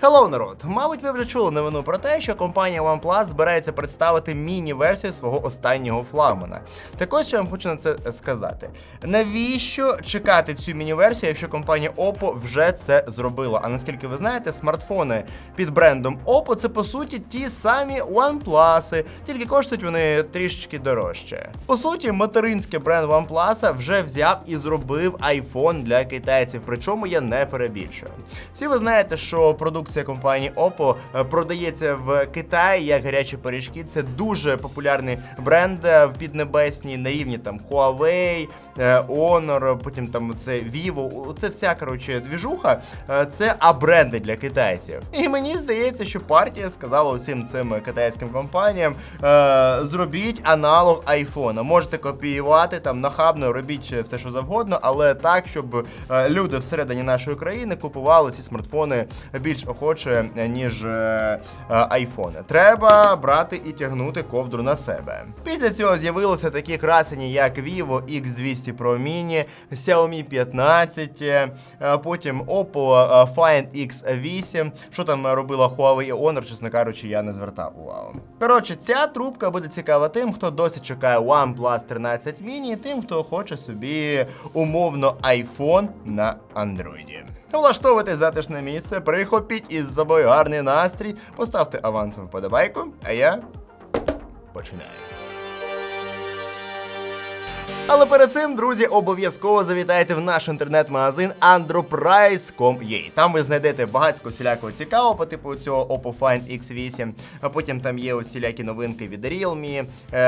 Hello, народ! Мабуть, ви вже чули новину про те, що компанія OnePlus збирається представити міні-версію свого останнього флагмана. Так ось що я вам хочу на це сказати. Навіщо чекати цю міні-версію, якщо компанія Oppo вже це зробила? А наскільки ви знаєте, смартфони під брендом Oppo це по суті ті самі OnePlus, тільки коштують вони трішечки дорожче. По суті, материнський бренд OnePlus вже взяв і зробив iPhone для китайців, причому я не перебільшую. Всі ви знаєте, що продукція компанії Oppo е, продається в Китаї як гарячі пиріжки. Це дуже популярний бренд е, в піднебесній на рівні там Huawei, е, Honor, потім там це Vivo. Це вся коротше двіжуха. Це а-бренди для китайців. І мені здається, що партія сказала усім цим китайським компаніям: зробіть аналог айфона. Можете копіювати там нахабно, робіть все, що завгодно, але так, щоб люди всередині нашої країни купували ці смартфони більш охоче, е, ніж е, е, айфони. Треба брати і тягнути ковдру на себе. Після цього з'явилися такі красені, як Vivo X200 Pro Mini, Xiaomi 15, е, е, потім Oppo Find X8. Що там робила Huawei Honor, чесно кажучи, я не звертав увагу. Коротше, ця трубка буде цікава тим, хто досі чекає OnePlus 13 Mini, і тим, хто хоче собі умовно iPhone на Android. Влаштовуйте затишне місце, прихопіть із собою гарний настрій, поставте авансом вподобайку, а я починаю. Але перед цим, друзі, обов'язково завітайте в наш інтернет-магазин androprice.com.ua. Там ви знайдете багатько всілякого цікавого по типу цього Oppo Find X8. А потім там є усілякі новинки від Realme, е,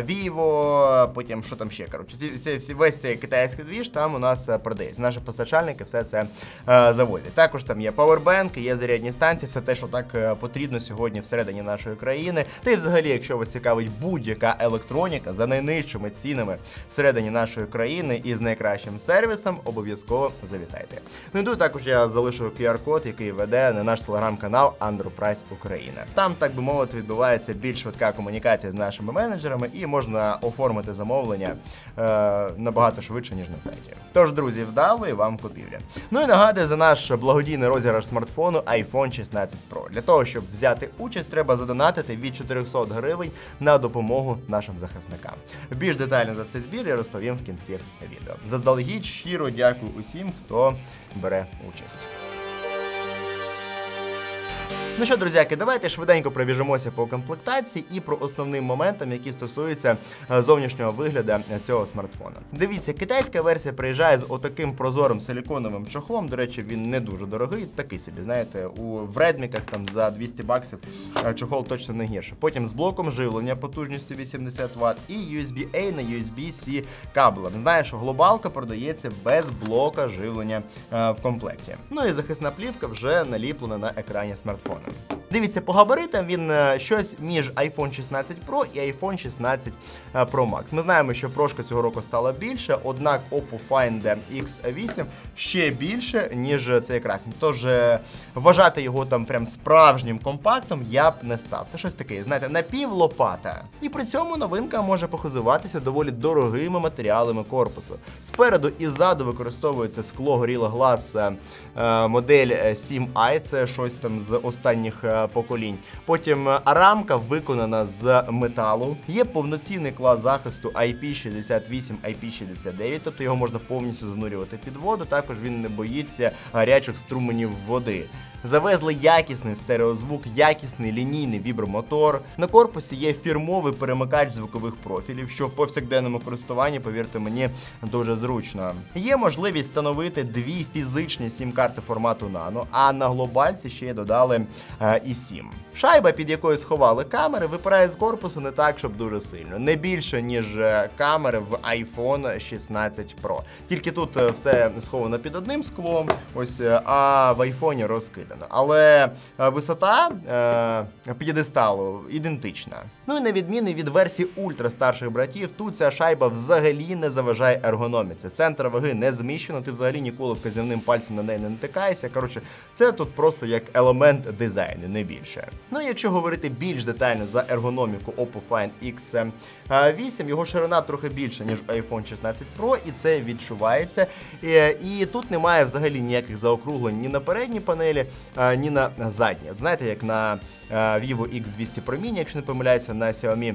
Vivo, потім що там ще. Коротше, всі, весь цей китайський двіж там у нас е, продається. Наші постачальники все це е, завозять. Також там є павербенки, є зарядні станції, все те, що так потрібно сьогодні всередині нашої країни. Та й взагалі, якщо вас цікавить будь-яка електроніка за найнижчими цінами всередині нашої країни і з найкращим сервісом, обов'язково завітайте. Тут також я залишу QR-код, який веде на наш телеграм-канал Androprice Україна. Там, так би мовити, відбувається більш швидка комунікація з нашими менеджерами і можна оформити замовлення е, набагато швидше, ніж на сайті. Тож, друзі, вдалої вам купівлі. Ну і нагадую за наш благодійний розіграш смартфону iPhone 16 Pro. Для того, щоб взяти участь, треба задонатити від 400 гривень на допомогу нашим захисникам. Більш детально за цей збір я розповім в кінці відео. Заздалегідь щиро дякую усім, хто бере участь. Ну що, друзяки, давайте швиденько пробіжимося по комплектації і про основним моментам, які стосуються е, зовнішнього вигляду цього смартфона. Дивіться, китайська версія приїжджає з отаким прозорим силіконовим чохлом. До речі, він не дуже дорогий, такий собі, знаєте, у вредміках там за 200 баксів е, чохол точно не гірше. Потім з блоком живлення потужністю 80 Вт і USB-A на USB-C кабелем. Знаю, що глобалка продається без блока живлення е, в комплекті. Ну і захисна плівка вже наліплена на екрані смартфона. Дивіться, по габаритам він е, щось між iPhone 16 Pro і iPhone 16 е, Pro Max. Ми знаємо, що прошка цього року стала більше, однак Oppo Find X8 ще більше, ніж цей красень. Тож е, вважати його там прям справжнім компактом я б не став. Це щось таке, знаєте, напівлопата. І при цьому новинка може похизуватися доволі дорогими матеріалами корпусу. Спереду і ззаду використовується скло Gorilla Glass модель е, 7i, це щось там з останніх е, поколінь. Потім е, рамка виконана з металу. Є повноцінний клас захисту IP68, IP69, тобто його можна повністю занурювати під воду. Також він не боїться гарячих струменів води. Завезли якісний стереозвук, якісний лінійний вібромотор. На корпусі є фірмовий перемикач звукових профілів, що в повсякденному користуванні, повірте мені, дуже зручно. Є можливість встановити дві фізичні сім-карти формату Nano, а на глобальці ще додали е, і сім. Шайба, під якою сховали камери, випирає з корпусу не так, щоб дуже сильно. Не більше, ніж е, камери в iPhone 16 Pro. Тільки тут е, все сховано під одним склом, ось, а в айфоні розкидано. Але е, висота е, п'єдесталу ідентична. Ну і на відміну від версії ультра старших братів, тут ця шайба взагалі не заважає ергономіці. Центр ваги не зміщено, ти взагалі ніколи вказівним пальцем на неї не натикаєшся. Коротше, це тут просто як елемент дизайну, не більше. Ну і якщо говорити більш детально за ергономіку Oppo Find X8, його ширина трохи більша, ніж iPhone 16 Pro, і це відчувається. І, і тут немає взагалі ніяких заокруглень ні на передній панелі, е, ні на задні. От знаєте, як на е, Vivo X200 Pro якщо не помиляюся, на Xiaomi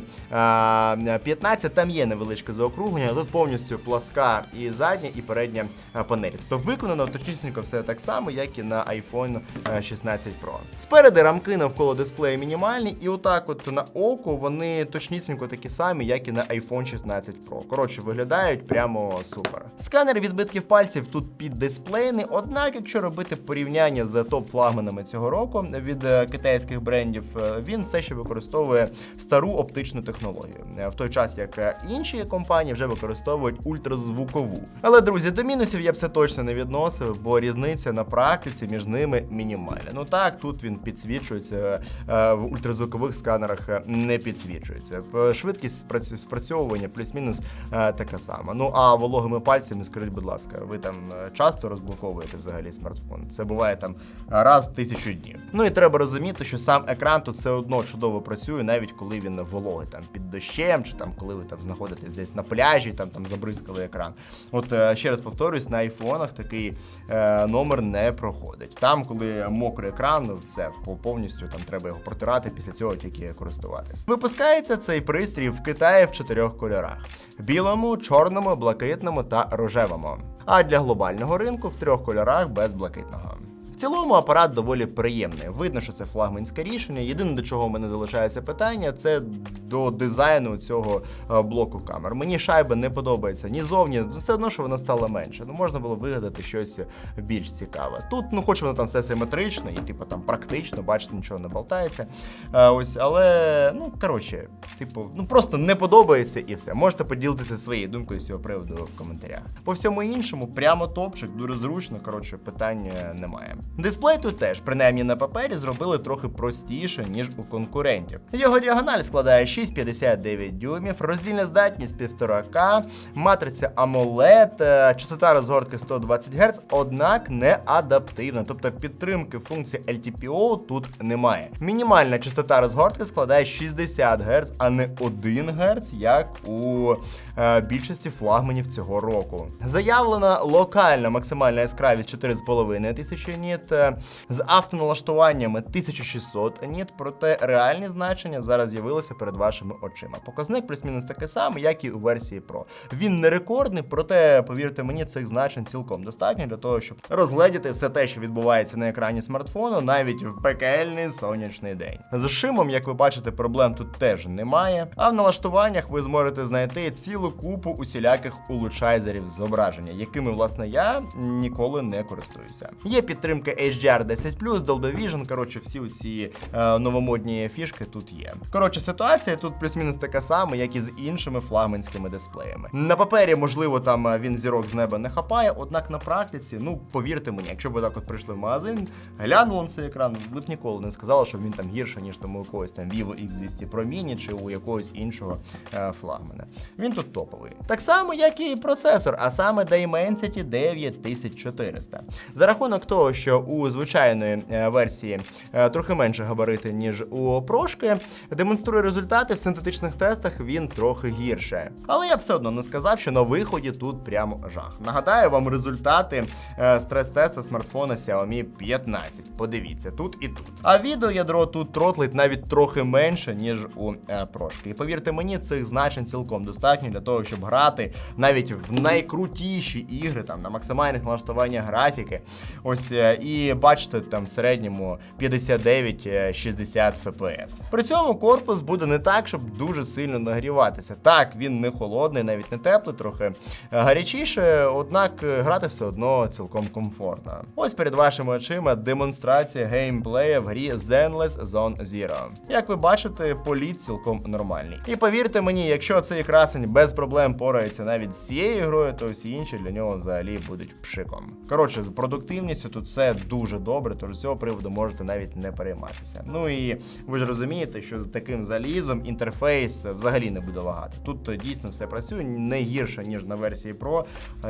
е, 15, там є невеличке заокруглення, але тут повністю пласка і задня, і передня панелі. Тобто виконано точнісінько все так само, як і на iPhone е, 16 Pro. Спереди рамки навколо дисплею мінімальні, і отак, от на око, вони точнісінько такі самі, як і на iPhone 16 Pro. Коротше, виглядають прямо супер. Сканер відбитків пальців тут піддисплейний, однак, якщо робити порівняння з топ-флагманами цього року від е, китайських брендів, е, він все ще використовує стару оптичну технологію, Е, в той час як інші компанії вже використовують ультразвукову. Але друзі, до мінусів я б це точно не відносив, бо різниця на практиці між ними мінімальна. Ну так, тут він підсвічується в ультразвукових сканерах не підсвічується. Швидкість спрацьовування плюс-мінус така сама. Ну а вологими пальцями, скажіть, будь ласка, ви там часто розблоковуєте взагалі смартфон? Це буває там раз тисячу днів. Ну і треба розуміти, що сам екран тут все одно чудово працює, навіть коли він вологий, там під дощем, чи там коли ви там знаходитесь десь на пляжі, там там забризкали екран. От е, ще раз повторюсь, на айфонах такий е, номер не проходить. Там, коли мокрий екран, все повністю там треба його протирати, після цього тільки користуватись. Випускається цей пристрій в Китаї в чотирьох кольорах: білому, чорному, блакитному та рожевому. А для глобального ринку в трьох кольорах без блакитного. В цілому апарат доволі приємний. Видно, що це флагманське рішення. Єдине, до чого в мене залишається питання, це до дизайну цього е, блоку камер. Мені шайба не подобається ні зовні, все одно, що вона стала менше. Ну можна було вигадати щось більш цікаве. Тут, ну, хоч воно там все симетрично і типу там практично, бачите, нічого не болтається. Е, ось, але ну коротше, типу, ну просто не подобається і все. Можете поділитися своєю думкою з цього приводу в коментарях. По всьому іншому, прямо топчик, дуже зручно. Коротше, питання немає. Дисплей тут теж, принаймні на папері, зробили трохи простіше, ніж у конкурентів. Його діагональ складає 6,59 дюймів, роздільна здатність 1,5К, матриця AMOLED, е, частота розгортки 120 Гц, однак не адаптивна, тобто підтримки функції LTPO тут немає. Мінімальна частота розгортки складає 60 Гц, а не 1 Гц, як у е, більшості флагманів цього року. Заявлена локальна максимальна яскравість 4,5 тисячі ніт, е, з автоналаштуваннями 1600 ніт, проте реальні значення зараз з'явилися перед вашими очима. Показник плюс-мінус такий самий, як і у версії Pro. Він не рекордний, проте, повірте мені, цих значень цілком достатньо для того, щоб розгледіти все те, що відбувається на екрані смартфону, навіть в пекельний сонячний день. З шимом, як ви бачите, проблем тут теж немає. А в налаштуваннях ви зможете знайти цілу купу усіляких улучшайзерів зображення, якими, власне, я ніколи не користуюся. Є підтримка HDR 10 Dolby Vision, коротше, всі ці е, новомодні фішки тут є. Коротше, ситуація тут плюс-мінус така сама, як і з іншими флагманськими дисплеями. На папері, можливо, там е, він зірок з неба не хапає, однак на практиці, ну повірте мені, якщо ви так от прийшли в магазин, глянули на цей екран, ви б ніколи не сказали, що він там гірше, ніж там у якогось там Vivo X200 Pro Mini чи у якогось іншого е, флагмана. Він тут топовий. Так само, як і процесор, а саме Dimensity 9400. За рахунок того, що у звичайної е, версії е, трохи менше габарити, ніж у прошки, демонструє результати в синтетичних тестах він трохи гірше. Але я б все одно не сказав, що на виході тут прямо жах. Нагадаю вам результати е, стрес-тесту смартфона Xiaomi 15. Подивіться, тут і тут. А відеоядро тут тротлить навіть трохи менше, ніж у прошки. І повірте мені, цих значень цілком достатньо для того, щоб грати навіть в найкрутіші ігри, там на максимальних налаштуваннях графіки. Ось і бачите там в середньому 59-60 FPS. При цьому корпус буде не так, щоб дуже сильно нагріватися. Так, він не холодний, навіть не теплий, трохи е, гарячіше, однак е, грати все одно цілком комфортно. Ось перед вашими очима демонстрація геймплею в грі Zenless Zone Zero. Як ви бачите, політ цілком нормальний. І повірте мені, якщо цей красень без проблем порається навіть з цією грою, то всі інші для нього взагалі будуть пшиком. Коротше, з продуктивністю тут все дуже добре, тож з цього приводу можете навіть не перейматися. Ну і ви ж розумієте, що з таким залізом інтерфейс взагалі не буде лагати. Тут дійсно все працює не гірше, ніж на версії Pro.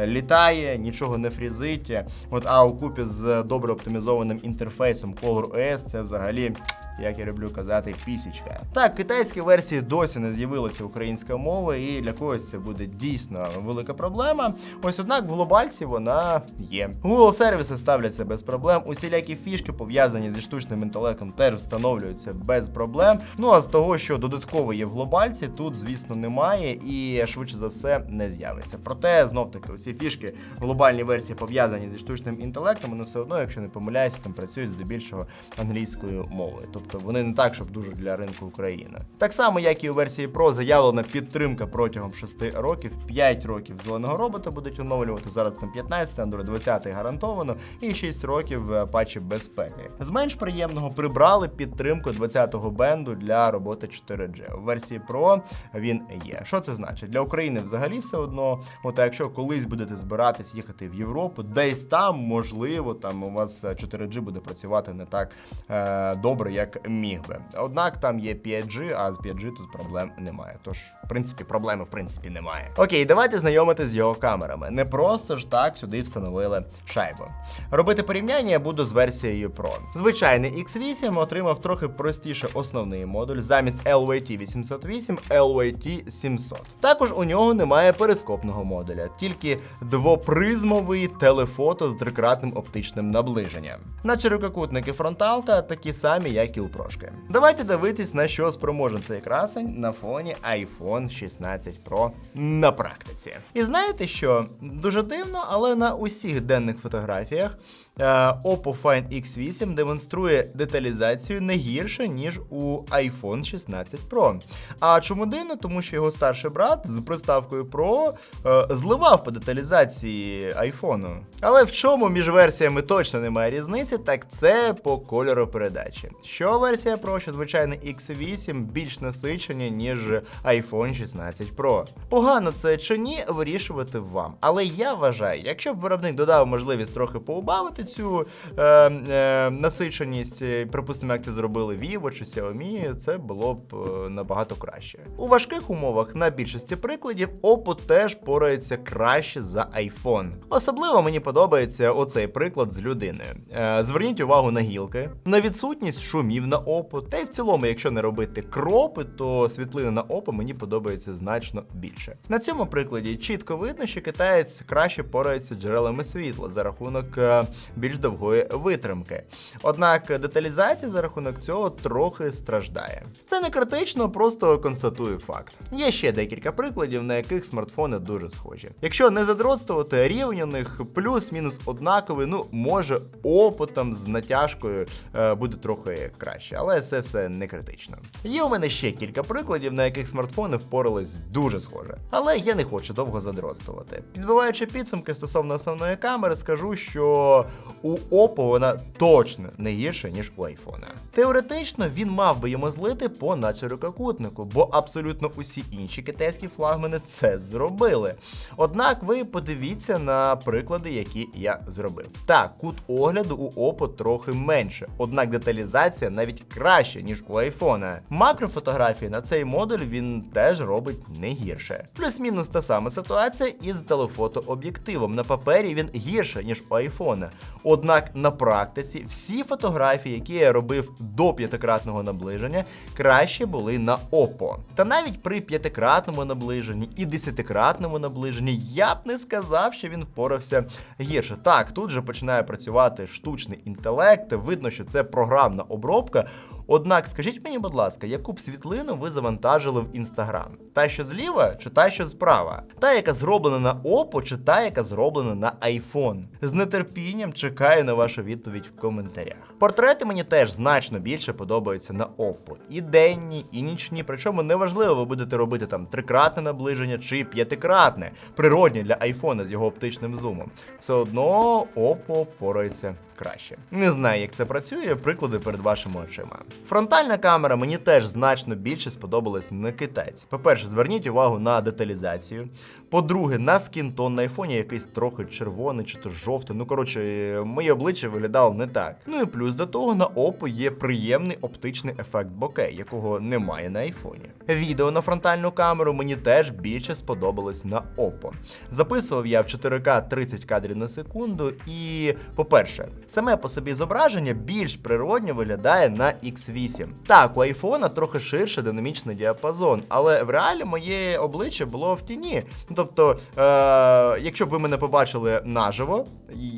Літає, нічого не фрізить. От а у купі з добре оптимізованим інтерфейсом ColorOS це взагалі як я люблю казати, пісічка. Так, китайські версії досі не з'явилися українською мовою, і для когось це буде дійсно велика проблема. Ось однак в глобальці вона є. Google сервіси ставляться без проблем. Усілякі фішки пов'язані зі штучним інтелектом теж встановлюються без проблем. Ну а з того, що додатково є в глобальці, тут, звісно, немає і швидше за все не з'явиться. Проте знов таки усі фішки в глобальній версії пов'язані зі штучним інтелектом, вони все одно, якщо не помиляюся, там працюють здебільшого англійською мовою. Тобто вони не так, щоб дуже для ринку України. Так само, як і у версії Pro, заявлена підтримка протягом 6 років, 5 років зеленого робота будуть оновлювати. Зараз там 15, Android 20 гарантовано, і 6 років е, патчі безпеки. З менш приємного прибрали підтримку 20-го бенду для роботи 4G. У версії Pro він є. Що це значить? Для України взагалі все одно. От якщо колись будете збиратись їхати в Європу, десь там можливо там у вас е, 4G буде працювати не так е, добре, як міг би. Однак там є 5G, а з 5G тут проблем немає. Тож, в принципі, проблеми в принципі немає. Окей, давайте знайомити з його камерами. Не просто ж так сюди встановили шайбу. Робити порівняння я буду з версією Pro. Звичайний X8 отримав трохи простіше основний модуль замість LYT 808 LYT 700. Також у нього немає перископного модуля, тільки двопризмовий телефото з трикратним оптичним наближенням. На чирококутники фронталка такі самі, як і у прошки. Давайте дивитись, на що спроможен цей красень на фоні iPhone 16 Pro на практиці. І знаєте що? Дуже дивно, але на усіх денних фотографіях Oppo Find X8 демонструє деталізацію не гірше, ніж у iPhone 16 Pro. А чому дивно? Тому що його старший брат з приставкою Pro е, зливав по деталізації айфону. Але в чому між версіями точно немає різниці, так це по кольору передачі. Що версія Pro, що звичайно X8 більш насичені, ніж iPhone 16 Pro. Погано це чи ні, вирішувати вам. Але я вважаю, якщо б виробник додав можливість трохи поубавити цю е, е, насиченість, е, припустимо, як це зробили Vivo чи Xiaomi, це було б е, набагато краще. У важких умовах на більшості прикладів Oppo теж порається краще за iPhone. Особливо мені подобається оцей приклад з людиною. Е, зверніть увагу на гілки, на відсутність шумів на Oppo, та й в цілому, якщо не робити кропи, то світлини на Oppo мені подобаються значно більше. На цьому прикладі чітко видно, що китаєць краще порається джерелами світла за рахунок е, більш довгої витримки. Однак деталізація за рахунок цього трохи страждає. Це не критично, просто констатую факт. Є ще декілька прикладів, на яких смартфони дуже схожі. Якщо не задротствувати, рівень у них плюс-мінус однаковий, ну може опитом з натяжкою е, буде трохи краще, але це все не критично. Є у мене ще кілька прикладів, на яких смартфони впорались дуже схоже. Але я не хочу довго задротствувати. Підбиваючи підсумки стосовно основної камери, скажу, що у Oppo вона точно не гірша, ніж у iPhone. Теоретично він мав би йому злити по начерококутнику, бо абсолютно усі інші китайські флагмани це зробили. Однак ви подивіться на приклади, які я зробив. Так, кут огляду у Oppo трохи менше, однак деталізація навіть краще, ніж у iPhone. Макрофотографії на цей модуль він теж робить не гірше. Плюс-мінус та сама ситуація із телефотооб'єктивом. На папері він гірше, ніж у iPhone. Однак на практиці всі фотографії, які я робив до п'ятикратного наближення, краще були на Oppo. Та навіть при п'ятикратному наближенні і десятикратному наближенні я б не сказав, що він впорався гірше. Так, тут же починає працювати штучний інтелект, видно, що це програмна обробка. Однак скажіть мені, будь ласка, яку б світлину ви завантажили в інстаграм? Та, що зліва, чи та, що справа? Та, яка зроблена на Oppo, чи та, яка зроблена на iPhone? З нетерпінням чекаю на вашу відповідь в коментарях. Портрети мені теж значно більше подобаються на Oppo. І денні, і нічні. Причому неважливо, ви будете робити там трикратне наближення чи п'ятикратне, природнє для iPhone з його оптичним зумом. Все одно Oppo порається краще. Не знаю, як це працює, приклади перед вашими очима. Фронтальна камера мені теж значно більше сподобалась на китайці. По-перше, зверніть увагу на деталізацію. По-друге, на скінтон на айфоні якийсь трохи червоний чи то жовтий. Ну коротше, моє обличчя виглядало не так. Ну і плюс Плюс до того на Oppo є приємний оптичний ефект боке, якого немає на айфоні. Відео на фронтальну камеру мені теж більше сподобалось на Oppo. Записував я в 4К 30 кадрів на секунду, і, по-перше, саме по собі зображення більш природньо виглядає на X8. Так, у айфона трохи ширше динамічний діапазон, але в реалі моє обличчя було в тіні. Ну, Тобто, е- якщо б ви мене побачили наживо,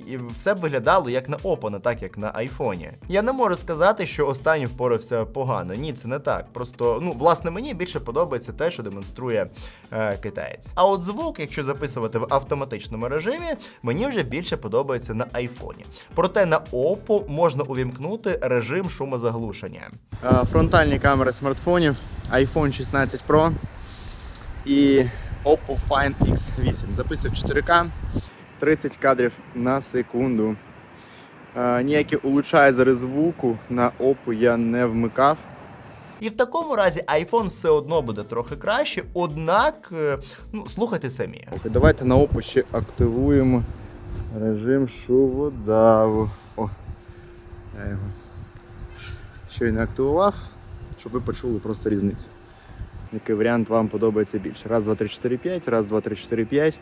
і, все б виглядало як на Oppo, не так як на айфоні. Я не можу сказати, що останній впорався погано. Ні, це не так. Просто, ну, власне, мені більше подобається те, що демонструє е, китаєць. А от звук, якщо записувати в автоматичному режимі, мені вже більше подобається на айфоні. Проте на Oppo можна увімкнути режим шумозаглушення. Фронтальні камери смартфонів, iPhone 16 Pro і Oppo Find X8. Записую 4К, 30 кадрів на секунду. Е, Ніякі улучшайзери звуку на Oppo я не вмикав. І в такому разі iPhone все одно буде трохи краще, однак, е, ну, слухайте самі. Окей, давайте на Oppo ще активуємо режим шумодаву. О, я його щойно активував, щоб ви почули просто різницю. Який варіант вам подобається більше? Раз, два, три, чотири, п'ять, раз, два, три, чотири, п'ять.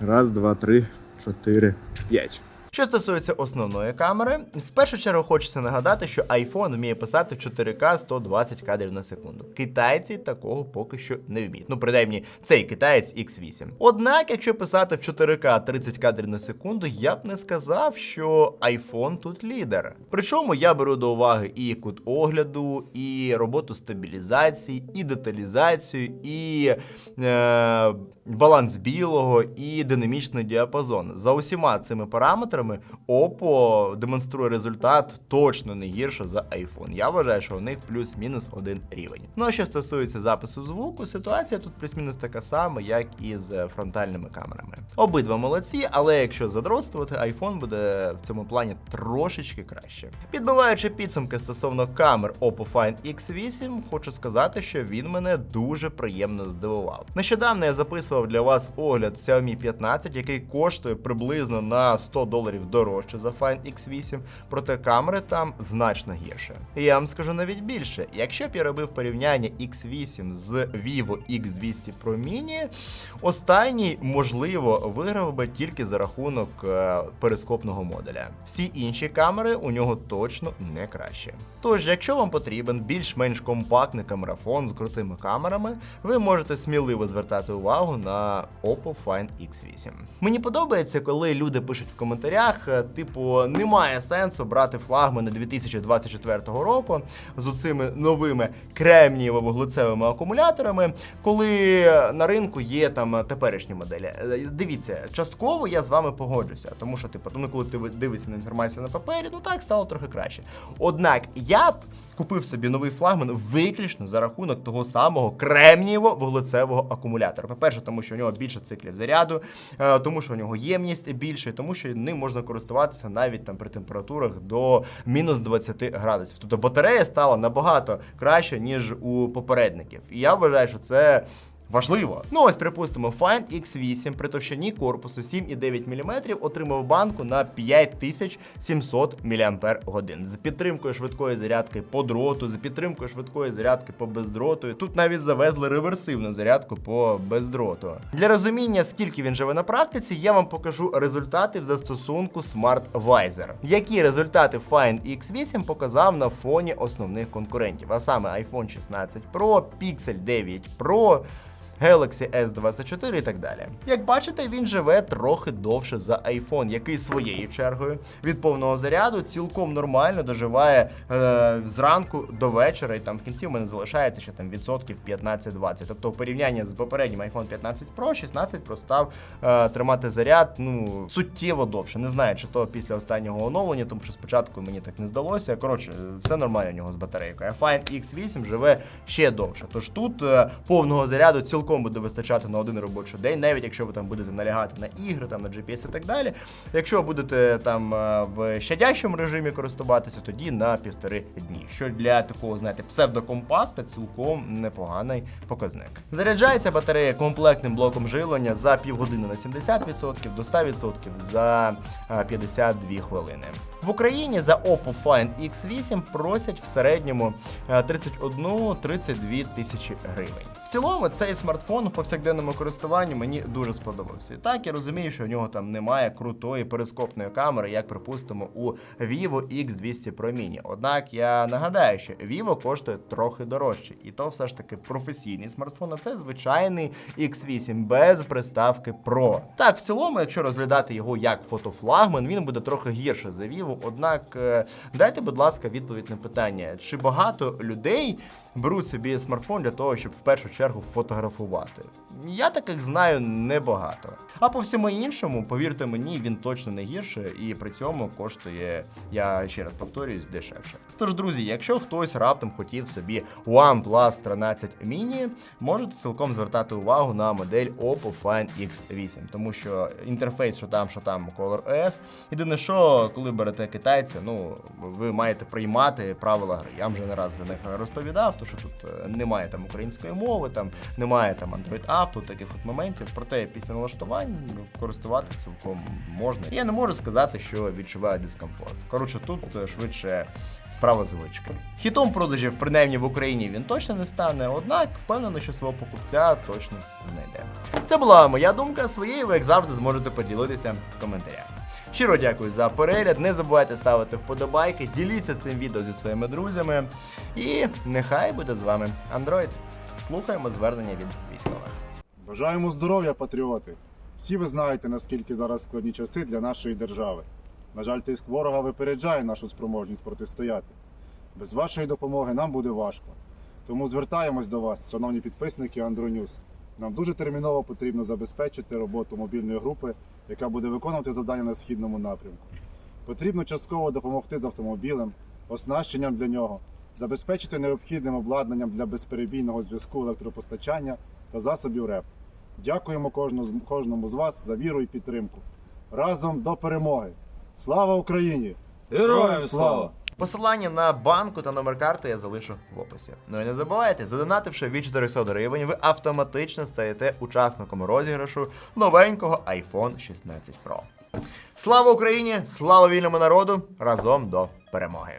Раз, два, три, чотири, п'ять. Що стосується основної камери, в першу чергу хочеться нагадати, що iPhone вміє писати в 4К 120 кадрів на секунду. Китайці такого поки що не вміють. Ну, принаймні, цей китаєць X8. Однак, якщо писати в 4К 30 кадрів на секунду, я б не сказав, що iPhone тут лідер. Причому я беру до уваги і кут огляду, і роботу стабілізації, і деталізацію, і е, баланс білого, і динамічний діапазон. За усіма цими параметрами Oppo демонструє результат точно не гірше за iPhone. Я вважаю, що у них плюс-мінус один рівень. Ну а що стосується запису звуку, ситуація тут плюс-мінус така сама, як і з фронтальними камерами. Обидва молодці, але якщо задротствувати, iPhone буде в цьому плані трошечки краще. Підбиваючи підсумки стосовно камер Oppo Find X8, хочу сказати, що він мене дуже приємно здивував. Нещодавно я записував для вас огляд Xiaomi 15, який коштує приблизно на 100 доларів дорожче за Find X8, проте камери там значно гірше. І я вам скажу навіть більше, якщо б я робив порівняння X8 з Vivo X200 Pro Mini, останній можливо виграв би тільки за рахунок е, перископного модуля. Всі інші камери у нього точно не краще. Тож, якщо вам потрібен більш-менш компактний камерафон з крутими камерами, ви можете сміливо звертати увагу на Oppo Find X8. Мені подобається, коли люди пишуть в коментарях, е, типу, немає сенсу брати флагмани 2024 року з оцими новими кремнієво-вуглецевими акумуляторами, коли на ринку є там теперішні моделі. Е, Дивіться, частково я з вами погоджуся, тому що, типу, ну, коли ти дивишся на інформацію на папері, ну так стало трохи краще. Однак я б купив собі новий флагман виключно за рахунок того самого кремнієво-вуглецевого акумулятора. По-перше, тому що у нього більше циклів заряду, е, тому що у нього ємність більше, тому що ним можна користуватися навіть там при температурах до мінус 20 градусів. Тобто батарея стала набагато краще, ніж у попередників. І я вважаю, що це. Важливо. Ну ось припустимо, Find X8 при товщині корпусу 7,9 мм отримав банку на 5700 мАч з підтримкою швидкої зарядки по дроту, з підтримкою швидкої зарядки по бездроту. Тут навіть завезли реверсивну зарядку по бездроту. Для розуміння, скільки він живе на практиці, я вам покажу результати в застосунку Smart Visor. Які результати Find X8 показав на фоні основних конкурентів, а саме iPhone 16 Pro, Pixel 9 Pro. Galaxy S24 і так далі. Як бачите, він живе трохи довше за iPhone, який своєю чергою від повного заряду цілком нормально доживає е, зранку до вечора, і там в кінці в мене залишається ще там відсотків 15-20. Тобто, у порівнянні з попереднім iPhone 15 Pro, 16 Pro став е, тримати заряд ну суттєво довше. Не знаю, чи то після останнього оновлення, тому що спочатку мені так не здалося. Коротше, все нормально у нього з батарейкою. А Find X8 живе ще довше. Тож тут е, повного заряду цілком цілком буде вистачати на один робочий день, навіть якщо ви там будете налягати на ігри, там на GPS і так далі. Якщо будете там е, в щадящому режимі користуватися, тоді на півтори дні. Що для такого, знаєте, псевдокомпакта цілком непоганий показник. Заряджається батарея комплектним блоком живлення за півгодини на 70%, до 100% за е, 52 хвилини. В Україні за Oppo Find X8 просять в середньому е, 31-32 тисячі гривень. В цілому цей смартфон в повсякденному користуванні мені дуже сподобався. І Так я розумію, що в нього там немає крутої перископної камери, як припустимо у Vivo X200 Pro Mini. Однак я нагадаю, що Vivo коштує трохи дорожче, і то все ж таки професійний смартфон. А це звичайний X8 без приставки Pro. Так, в цілому, якщо розглядати його як фотофлагман, він буде трохи гірше за Vivo. Однак е, дайте, будь ласка, відповідь на питання, чи багато людей беруть собі смартфон для того, щоб в першу чергу фотографувати. Я таких знаю небагато. А по всьому іншому, повірте мені, він точно не гірше і при цьому коштує, я ще раз повторююсь, дешевше. Тож, друзі, якщо хтось раптом хотів собі OnePlus 13 Mini, можете цілком звертати увагу на модель Oppo Find X8, тому що інтерфейс, що там, що там Color OS. Єдине, що коли берете китайця, ну ви маєте приймати правила гри. Я вже не раз за них розповідав, то що тут е, немає там української мови, там немає там Android Auto, таких от моментів. Проте після налаштувань користуватися цілком можна. Я не можу сказати, що відчуваю дискомфорт. Коротше, тут е, швидше справа звички. Хітом продажів, принаймні в Україні, він точно не стане, однак впевнений, що свого покупця точно знайде. Це була моя думка. Своєю ви, як завжди, зможете поділитися в коментарях. Щиро дякую за перегляд. Не забувайте ставити вподобайки, діліться цим відео зі своїми друзями. І нехай буде з вами Android. Слухаємо звернення від військових. Бажаємо здоров'я, патріоти! Всі ви знаєте, наскільки зараз складні часи для нашої держави. На жаль, тиск ворога випереджає нашу спроможність протистояти. Без вашої допомоги нам буде важко. Тому звертаємось до вас, шановні підписники Андронюс. Нам дуже терміново потрібно забезпечити роботу мобільної групи, яка буде виконувати завдання на східному напрямку. Потрібно частково допомогти з автомобілем, оснащенням для нього, забезпечити необхідним обладнанням для безперебійного зв'язку електропостачання та засобів РЕП. Дякуємо кожному, з- вас за віру і підтримку. Разом до перемоги! Слава Україні! Героям слава! Посилання на банку та номер карти я залишу в описі. Ну і не забувайте, задонативши від 400 гривень, ви автоматично стаєте учасником розіграшу новенького iPhone 16 Pro. Слава Україні! Слава вільному народу! Разом до перемоги!